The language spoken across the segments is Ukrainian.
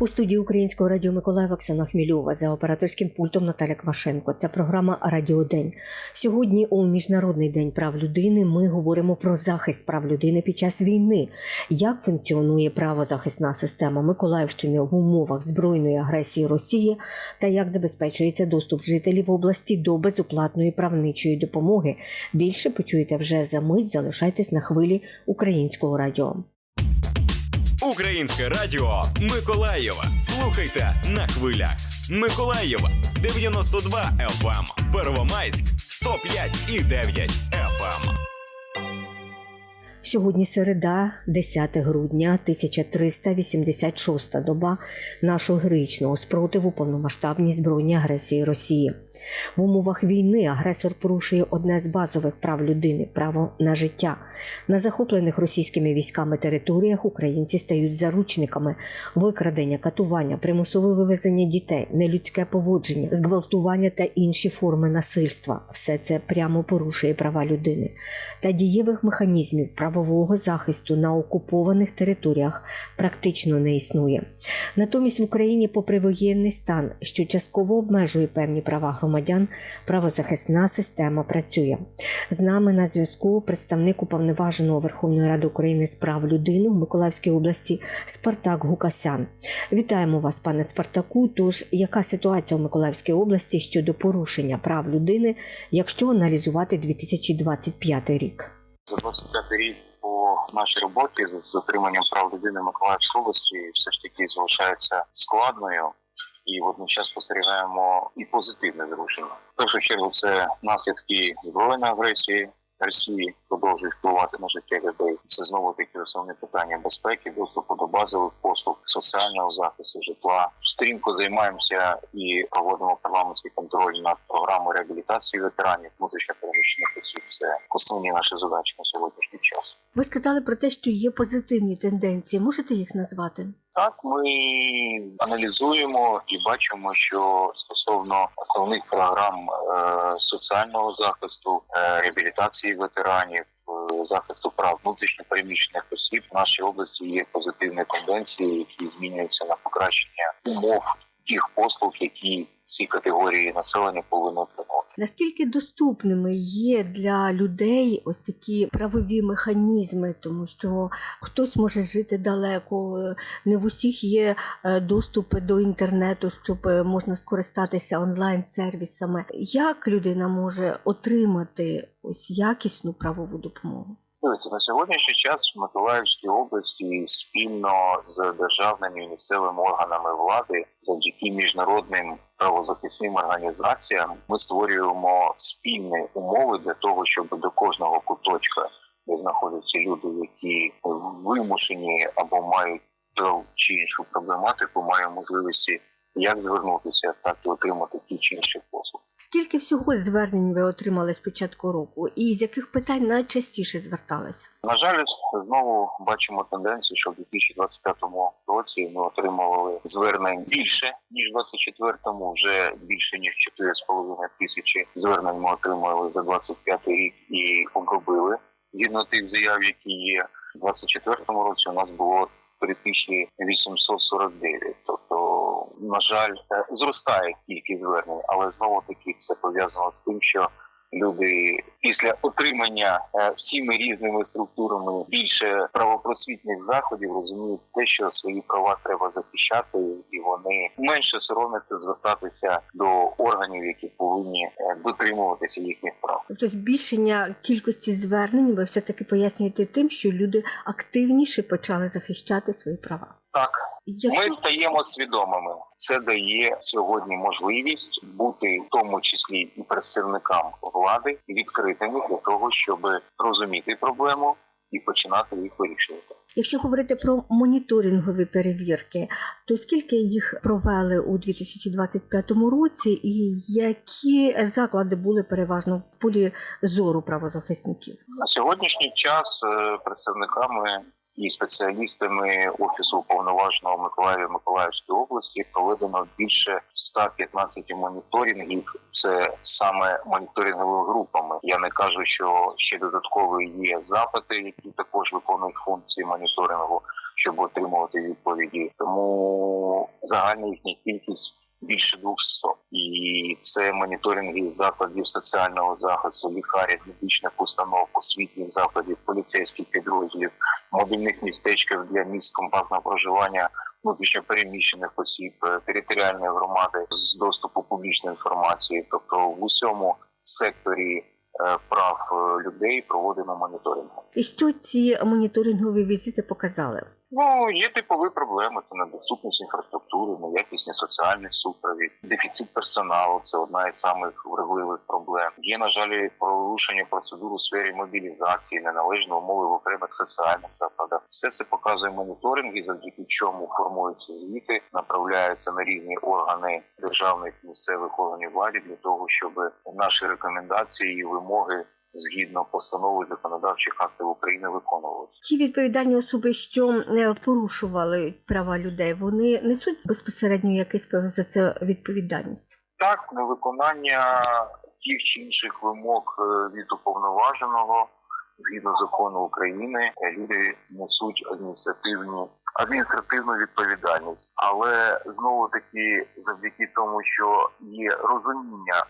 У студії Українського радіо Миколаєва Оксана Хмільова за операторським пультом Наталя Квашенко. Це програма Радіодень. Сьогодні, у Міжнародний день прав людини, ми говоримо про захист прав людини під час війни, як функціонує правозахисна система Миколаївщини в умовах збройної агресії Росії та як забезпечується доступ жителів області до безоплатної правничої допомоги. Більше почуєте вже за мить. Залишайтесь на хвилі українського радіо. Українське радіо Миколаєва. Слухайте на хвилях. Миколаєва 92 FM. Первомайськ 105 і 9 FM. Сьогодні середа, 10 грудня, 1386 доба нашого героїчного спротиву повномасштабній збройній агресії Росії. В умовах війни агресор порушує одне з базових прав людини право на життя. На захоплених російськими військами територіях українці стають заручниками викрадення, катування, примусове вивезення дітей, нелюдське поводження, зґвалтування та інші форми насильства. Все це прямо порушує права людини та дієвих механізмів правового захисту на окупованих територіях практично не існує. Натомість в Україні, попри воєнний стан, що частково обмежує певні права громадян, правозахисна система працює. З нами на зв'язку представник уповноваженого Верховної Ради України з прав людини в Миколаївській області Спартак Гукасян. Вітаємо вас, пане Спартаку. Тож, яка ситуація у Миколаївській області щодо порушення прав людини, якщо аналізувати 2025 рік? За 25 рік по нашій роботі з дотриманням прав людини в Миколаївській області все ж таки залишається складною. І водночас спостерігаємо і позитивне зрушення. В першу чергу це наслідки збройної агресії Росії продовжують впливати на життя людей. Це знову таки основне питання безпеки, доступу до базових послуг, соціального захисту, житла. Стрімко займаємося і проводимо парламентський контроль над програмою реабілітації ветеранів внутрішньо переміщених осіб. Це основні наші задачі на сьогоднішній час. Ви сказали про те, що є позитивні тенденції. Можете їх назвати? Так, ми аналізуємо і бачимо, що стосовно основних програм е, соціального захисту, е, реабілітації ветеранів, е, захисту прав внутрішньо переміщених осіб в нашій області є позитивні тенденції, які змінюються на покращення умов тих послуг, які ці категорії населення повинні отримувати. Наскільки доступними є для людей ось такі правові механізми, тому що хтось може жити далеко, е, не в усіх є е, доступи до інтернету, щоб е, можна скористатися онлайн-сервісами. Як людина може отримати ось якісну правову допомогу? Дивіться, на сьогоднішній час в Миколаївській області спільно з державними і місцевими органами влади, завдяки міжнародним правозахисним організаціям, ми створюємо спільні умови для того, щоб до кожного куточка, де знаходяться люди, які вимушені або мають ту чи іншу проблематику, мають можливості як звернутися, так і отримати ті чи інші послуги. Скільки всього звернень ви отримали з початку року, і з яких питань найчастіше зверталися? На жаль, знову бачимо тенденцію, що в 2025 році ми отримували звернень більше ніж в 2024-му, вже більше ніж 4,5 тисячі звернень ми отримали за 25 рік і обробили згідно тих заяв, які є. У 2024 році у нас було 3849. На жаль, е, зростає кількість звернень, але знову таки це пов'язано з тим, що люди після отримання е, всіми різними структурами більше правопросвітних заходів розуміють те, що свої права треба захищати, і вони менше соромляться звертатися до органів, які повинні е, дотримуватися їхніх прав. Тобто збільшення кількості звернень ви все таки пояснюєте тим, що люди активніше почали захищати свої права. Так. Ми стаємо свідомими. Це дає сьогодні можливість бути в тому числі і представникам влади відкритими для того, щоб розуміти проблему і починати їх вирішувати. Якщо говорити про моніторингові перевірки, то скільки їх провели у 2025 році, і які заклади були переважно в полі зору правозахисників? На сьогоднішній час е, представниками і спеціалістами офісу уповноваженого Миколаєва Миколаївської області проведено більше 115 моніторингів. Це саме моніторинговими групами. Я не кажу, що ще додаткові є запити, які також виконують функції моніторингу. щоб отримувати відповіді. Тому загальна їхня кількість більше 200. І це моніторинги закладів соціального захисту, лікарів, медичних установ, освітніх закладів, поліцейських підрозділів, мобільних містечків для місць компактного проживання внутрішньо переміщених осіб, е, територіальної громади з доступу публічної інформації. Тобто в усьому секторі е, прав е, людей проводимо моніторинг. І що ці моніторингові візити показали? Ну, є типові проблеми: це недоступність інфраструктури, неякісний соціальний супровід, дефіцит персоналу це одна із самих вразливих проблем. Є, на жаль, порушення процедур у сфері мобілізації, неналежні умови в окремих соціальних закладах. Все це показує моніторинги, завдяки чому формуються звіти, направляються на різні органи державних місцевих органів влади для того, щоб наші рекомендації і вимоги згідно постанови законодавчих актів України виконувалися. Ті відповідальні особи, що е, порушували права людей, вони несуть безпосередньо якийсь за це відповідальність. Так, невиконання тих чи інших вимог е, від уповноваженого згідно закону України люди несуть адміністративні адміністративну відповідальність, але знову таки завдяки тому, що є розуміння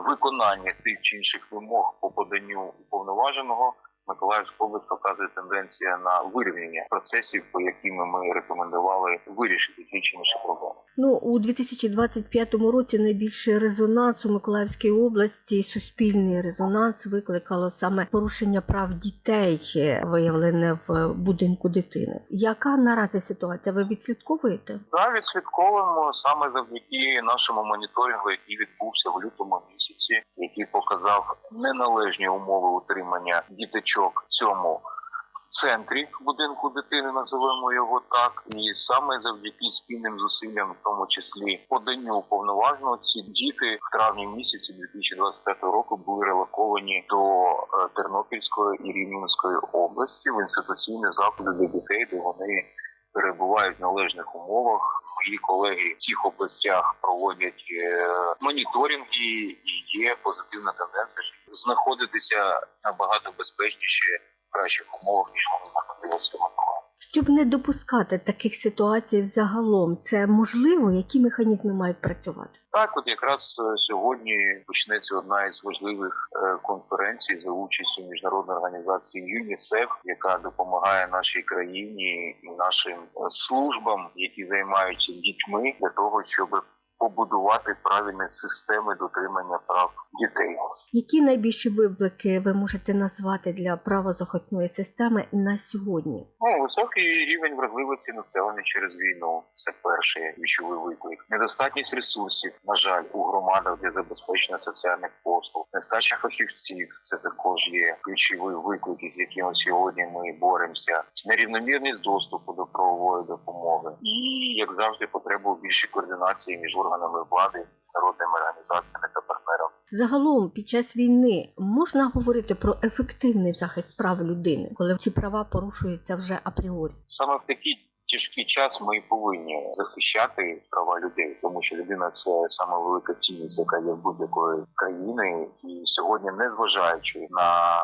виконання тих чи інших вимог по поданню уповноваженого. Миколаївська область показує тенденція на вирівняння процесів, по яким ми рекомендували вирішити ті чи інші проблеми. Ну у 2025 році найбільший резонанс у Миколаївській області, суспільний резонанс викликало саме порушення прав дітей, е, виявлене в будинку дитини. Яка наразі ситуація? Ви відслідковуєте? Да, відслідковуємо саме завдяки нашому моніторингу, який відбувся в лютому місяці, який показав неналежні умови утримання діточок цьому центрі будинку дитини, називаємо його так. І саме завдяки спільним зусиллям, в тому числі поданню уповноваженого, ці діти в травні місяці 2025 року були релоковані до е, Тернопільської і Рівненської області в інституційні заклади для дітей, де вони перебувають в належних умовах. Мої колеги в цих областях проводять е, моніторинги, і є позитивна тенденція, що знаходитися набагато безпечніше кращих умовах ніж вони знаходилися в Миколаєві. Щоб не допускати таких ситуацій загалом, це можливо, які механізми мають працювати? Так, от якраз е, сьогодні почнеться одна із важливих е, конференцій за участю міжнародної організації ЮНІСЕФ, яка допомагає нашій країні і нашим е, службам, які займаються дітьми, для того, щоб побудувати правильні системи дотримання прав дітей. Які найбільші виклики ви можете назвати для правозахисної системи на сьогодні? Ну, високий рівень вразливості населення через війну. Це перший ключовий виклик. Недостатність ресурсів, на жаль, у громадах для забезпечення соціальних послуг, нестача фахівців. Це також є ключовий виклик, з яким сьогодні ми боремося. Нерівномірність доступу до правової допомоги, і як завжди, потреба у більшій координації між органами влади, народними організаціями та партнерами. Загалом, під час війни можна говорити про ефективний захист прав людини, коли ці права порушуються вже апріорі. Саме в такий тяжкий час ми повинні захищати права людей, тому що людина це саме велика цінність, яка є в будь-якої країни. І сьогодні, незважаючи на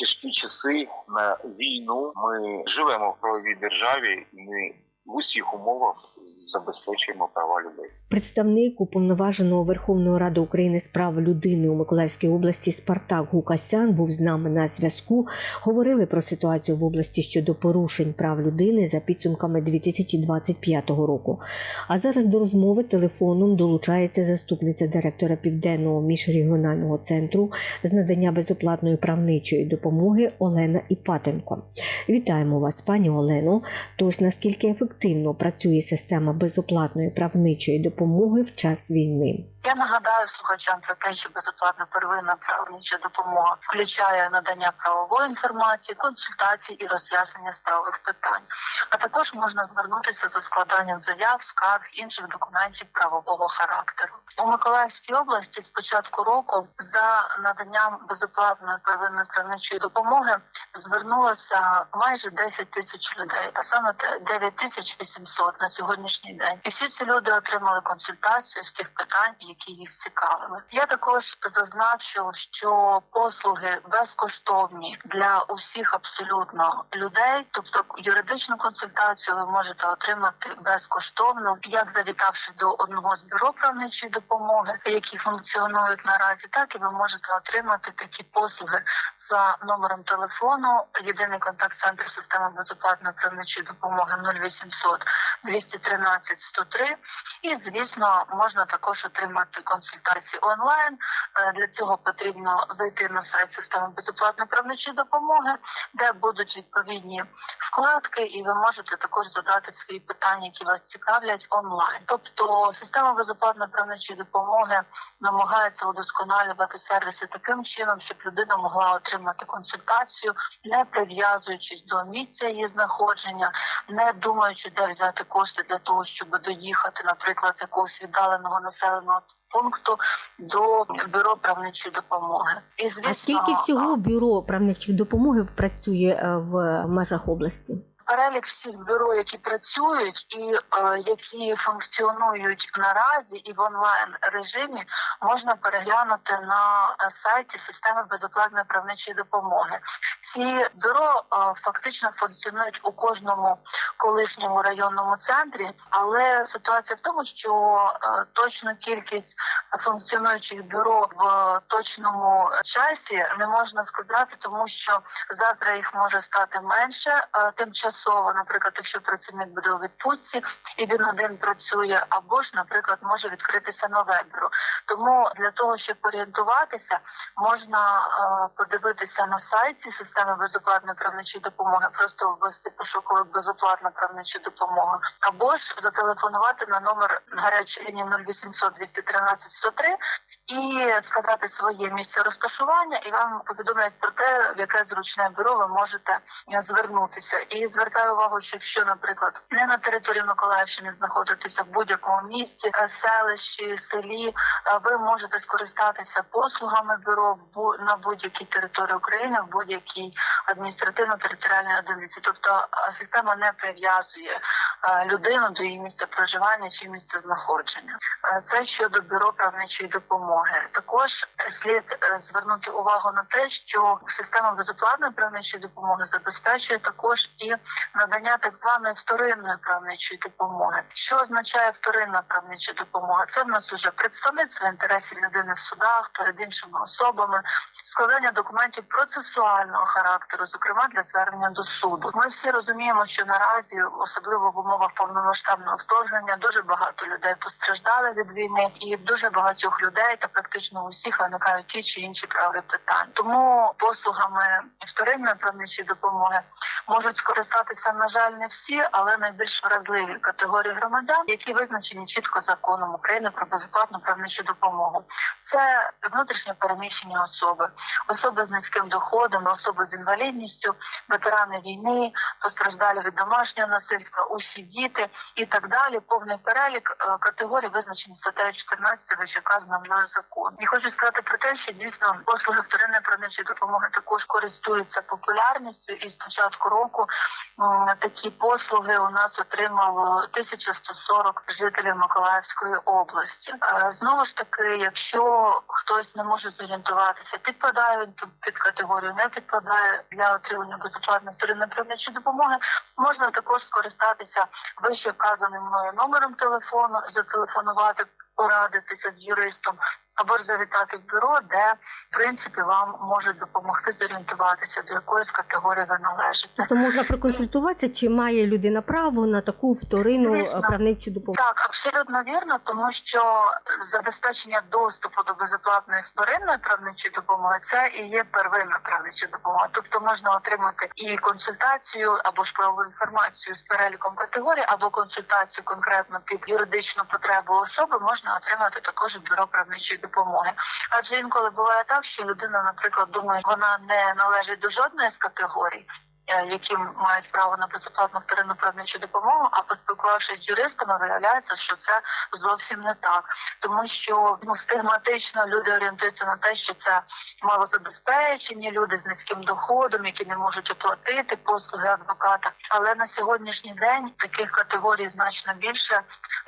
тяжкі часи, на війну, ми живемо в правовій державі, і ми в усіх умовах забезпечуємо права людей. Представник уповноваженого Верховної Ради України з прав людини у Миколаївській області Спартак Гукасян був з нами на зв'язку. Говорили про ситуацію в області щодо порушень прав людини за підсумками 2025 року. А зараз до розмови телефоном долучається заступниця директора Південного міжрегіонального центру з надання безоплатної правничої допомоги Олена Іпатенко. Вітаємо вас, пані Олено. Тож наскільки ефективно працює система безоплатної правничої допомоги в час війни? Я нагадаю слухачам про те, що безоплатна первинна правнича допомога включає надання правової інформації, консультацій і роз'яснення справових питань. А також можна звернутися за складанням заяв, скарг інших документів правового характеру. У Миколаївській області з початку року за наданням безоплатної первинної правничої допомоги звернулося майже 10 тисяч людей, а саме те 9 тисяч 800 на сьогоднішній день. І всі ці люди отримали консультацію з тих питань, які їх цікавили. Я також зазначу, що послуги безкоштовні для усіх абсолютно людей, тобто юридичну консультацію ви можете отримати безкоштовно, як завітавши до одного з бюро правничої допомоги, які функціонують наразі, так і ви можете отримати такі послуги за номером телефону. Єдиний контакт-центр системи безоплатної правничої допомоги 0800 213 103. І звісно, можна також отримати консультації онлайн. Е, Для цього потрібно зайти на сайт системи безоплатної правничої допомоги, де будуть відповідні вкладки, і ви можете також задати свої питання, які вас цікавлять онлайн. Тобто система безоплатної правничої допомоги намагається удосконалювати сервіси таким чином, щоб людина могла отримати консультацію, не прив'язуючись до місця її знаходження, не думаючи, де взяти кошти для того, щоб доїхати, наприклад, з якогось віддаленого населеного пункту до бюро правничої допомоги. І звісно, А скільки всього бюро правничої допомоги працює е, в межах області? Перелік всіх бюро, які працюють і е, які функціонують наразі і в онлайн режимі, можна переглянути на е, сайті системи безоплатної правничої допомоги. Ці бюро е, фактично функціонують у кожному колишньому районному центрі, але ситуація в тому, що е, точну кількість функціонуючих бюро в точному часі не можна сказати, тому що завтра їх може стати менше е, тимчасово, наприклад, якщо працівник буде у відпустці і він один працює, або ж, наприклад, може відкритися нове бюро. Тому для того, щоб орієнтуватися, можна е, подивитися на сайті системи безоплатної правничої допомоги, просто ввести пошуковик безоплатна правнича допомога, або ж зателефонувати на номер гарячої лінії 0800 213 103 і сказати своє місце розташування, і вам повідомлять про те, в яке зручне бюро ви можете е, звернутися. І звертаю увагу, що якщо, наприклад, не на території Миколаївщини знаходитися в будь-якому місті, е, селищі, селі, е, ви можете скористатися послугами бюро на будь-якій території України, в будь-якій адміністративно-територіальній одиниці. Тобто система не прив'язує людину до її місця проживання чи місця знаходження. Це щодо бюро правничої допомоги. Також слід е, звернути увагу на те, що система безоплатної правничої допомоги забезпечує також і надання так званої вторинної правничої допомоги. Що означає вторинна правнича допомога? Це в нас уже представництво інтересів людини в судах перед іншими особами, складання документів процесуального характеру, зокрема для звернення до суду. Ми всі розуміємо, що наразі, особливо в умовах повномасштабного вторгнення, дуже багато людей постраждали від війни, і дуже багатьох людей та практично у всіх виникають ті чи інші правові питання. Тому послугами вторинної правничої допомоги можуть скористатися, на жаль, не всі, але найбільш вразливі категорії громадян, які визначені чітко законом України про безоплатну правничу допомогу. Це внутрішньо переміщені особи, особи з низьким доходом, особи з інвалідністю, ветерани війни, постраждалі від домашнього насильства, усі діти і так далі. Повний перелік е, категорій визначені статтею 14 вищеказаного мною закону. І хочу сказати про те, що дійсно послуги вторинної правничої допомоги також користуються популярністю, і з початку року такі послуги у нас отримало 1140 жителів Миколаївської області. Е, Знову ж таки, якщо хтось не може зорієнтуватися, підпадає під категорію, не підпадає для отримання безоплатної вторинної правничої допомоги, можна також скористатися вище вказаним мною номером телефону, зателефонувати. Порадитися з юристом або ж завітати в бюро, де в принципі вам можуть допомогти зорієнтуватися, до якої з категорії ви належите. Тобто можна проконсультуватися, чи має людина право на таку вторинну е, Звісно. правничу допомогу. Так, абсолютно вірно, тому що забезпечення доступу до безоплатної вторинної правничої допомоги це і є первинна правнича допомога. Тобто можна отримати і консультацію або ж правову інформацію з переліком категорій, або консультацію конкретно під юридичну потребу особи можна отримати також в бюро правничої допомоги. Адже інколи буває так, що людина, наприклад, думає, вона не належить до жодної з категорій. Е, які мають право на безоплатну вторинну правничу допомогу. А поспілкувавшись з юристами, виявляється, що це зовсім не так, тому що ну стигматично люди орієнтуються на те, що це малозабезпечені люди з низьким доходом, які не можуть оплатити послуги адвоката. Але на сьогоднішній день таких категорій значно більше.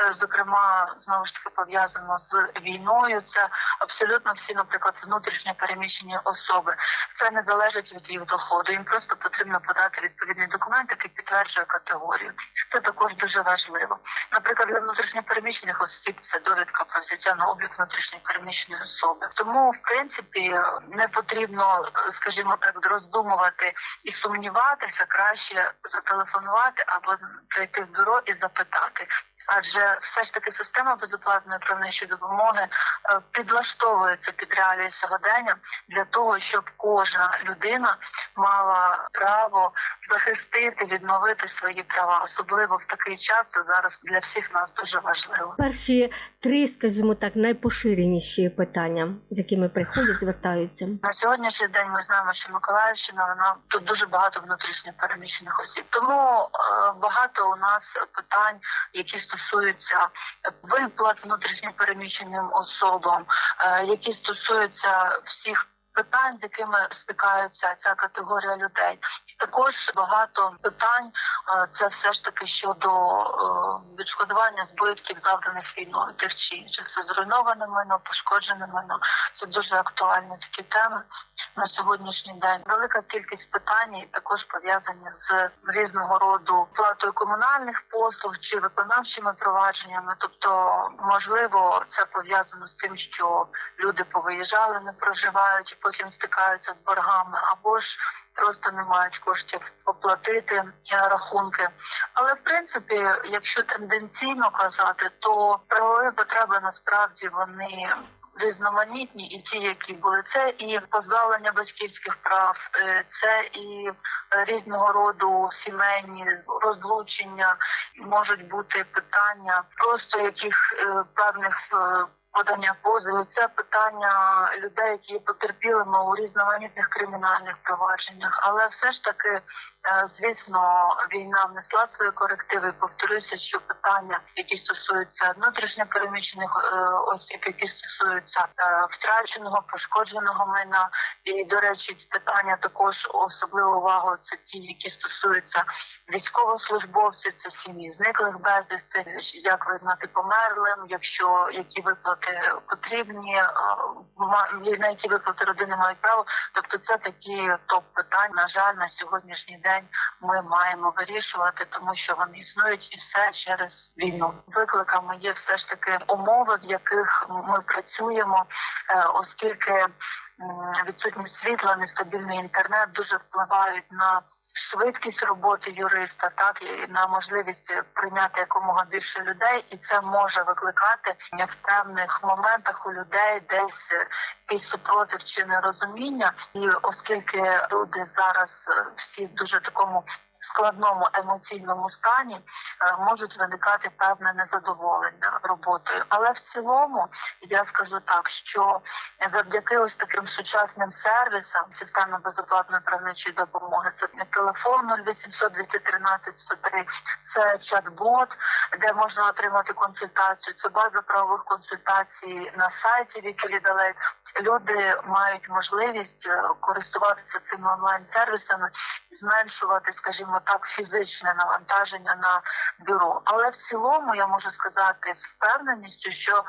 Е, Зокрема, знову ж таки пов'язано з війною. Це абсолютно всі, наприклад, внутрішньо переміщені особи. Це не залежить від їх доходу. Їм просто потрібно подати відповідний документ, який підтверджує категорію. Це також дуже важливо. Наприклад, для внутрішньопереміщених осіб це довідка про взяття на облік внутрішньопереміщеної особи. Тому, в принципі, не потрібно, скажімо так, роздумувати і сумніватися, краще зателефонувати або прийти в бюро і запитати. Адже все ж таки система безоплатної правничої допомоги е, підлаштовується під реалії сьогодення для того, щоб кожна людина мала право захистити, відновити свої права, особливо в такий час. Це зараз для всіх нас дуже важливо. Перші три, скажімо так, найпоширеніші питання, з якими приходять, звертаються. На сьогоднішній день ми знаємо, що Миколаївщина вона тут дуже багато внутрішньо переміщених осіб. Тому е, багато у нас питань, які стосуються виплат внутрішньо переміщеним особам, е, які стосуються всіх. Питань, з якими стикаються ця категорія людей, також багато питань. е, Це все ж таки щодо е, відшкодування збитків, завданих війною тих чи інших. Це зруйноване майно, пошкоджене майно. Це дуже актуальні такі теми на сьогоднішній день. Велика кількість питань також пов'язані з різного роду платою комунальних послуг чи виконавчими провадженнями. Тобто, можливо, це пов'язано з тим, що люди повиїжджали, не проживають потім стикаються з боргами, або ж просто не мають коштів оплатити е, рахунки. Але в принципі, якщо тенденційно казати, то правові потреби насправді вони різноманітні, і ті, які були це, і позбавлення батьківських прав, е, це і е, різного роду сімейні розлучення, можуть бути питання просто яких е, певних. Подання позовів це питання людей, які потерпілими у різноманітних кримінальних провадженнях, але все ж таки, е, звісно, війна внесла свої корективи. Повторюся, що питання, які стосуються внутрішньо переміщених е, осіб, які стосуються е, втраченого пошкодженого майна, і до речі, питання також особливу увагу. Це ті, які стосуються військовослужбовців, це сім'ї зниклих безвісти, як визнати померлим, якщо які виплати потрібні, е, на які виплати родини мають право. Тобто, це такі топ питань. На жаль, на сьогоднішній день ми маємо вирішувати, тому що вони існують і все через війну. Викликами є все ж таки умови, в яких ми працюємо, е, оскільки відсутність світла, нестабільний інтернет дуже впливають на швидкість роботи юриста, так і на можливість прийняти якомога більше людей, і це може викликати в певних моментах у людей десь якийсь супротив чи нерозуміння. І оскільки люди зараз всі дуже такому складному емоційному стані, е, можуть виникати певне незадоволення роботою. Але в цілому я скажу так, що завдяки ось таким сучасним сервісам системи безоплатної правничої допомоги, це телефон 0800 213 103, це чат-бот, де можна отримати консультацію. Це база правових консультацій на сайті Вікілідалей. Люди мають можливість е, користуватися цими онлайн сервісами, зменшувати, скажімо так, фізичне навантаження на бюро. Але в цілому я можу сказати з впевненістю, що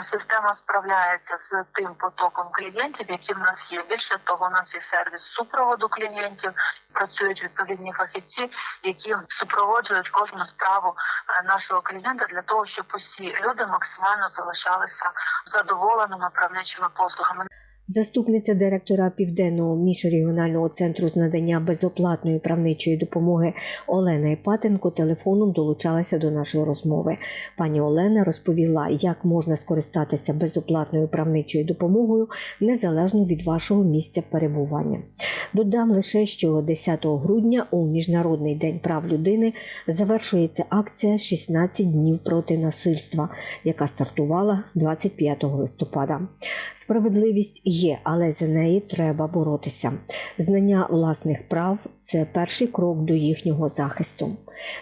система справляється з тим потоком клієнтів, які в нас є. Більше того, у нас є сервіс супроводу клієнтів, працюють відповідні фахівці, які супроводжують кожну справу е, нашого клієнта для того, щоб усі люди максимально залишалися задоволеними правничими послугами. Заступниця директора Південного міжрегіонального центру з надання безоплатної правничої допомоги Олена Іпатенко телефоном долучалася до нашої розмови. Пані Олена розповіла, як можна скористатися безоплатною правничою допомогою незалежно від вашого місця перебування. Додам лише, що 10 грудня у Міжнародний день прав людини завершується акція «16 днів проти насильства, яка стартувала 25 листопада. Справедливість є, але за неї треба боротися. Знання власних прав це перший крок до їхнього захисту.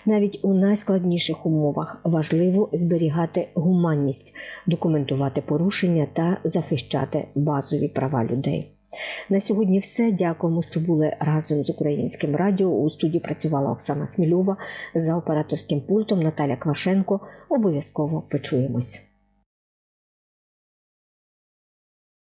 Навіть у найскладніших умовах важливо зберігати гуманність, документувати порушення та захищати базові права людей. На сьогодні все. Дякуємо, що були разом з українським радіо. У студії працювала Оксана Хмільова за операторським пультом Наталя Квашенко. Обов'язково почуємось.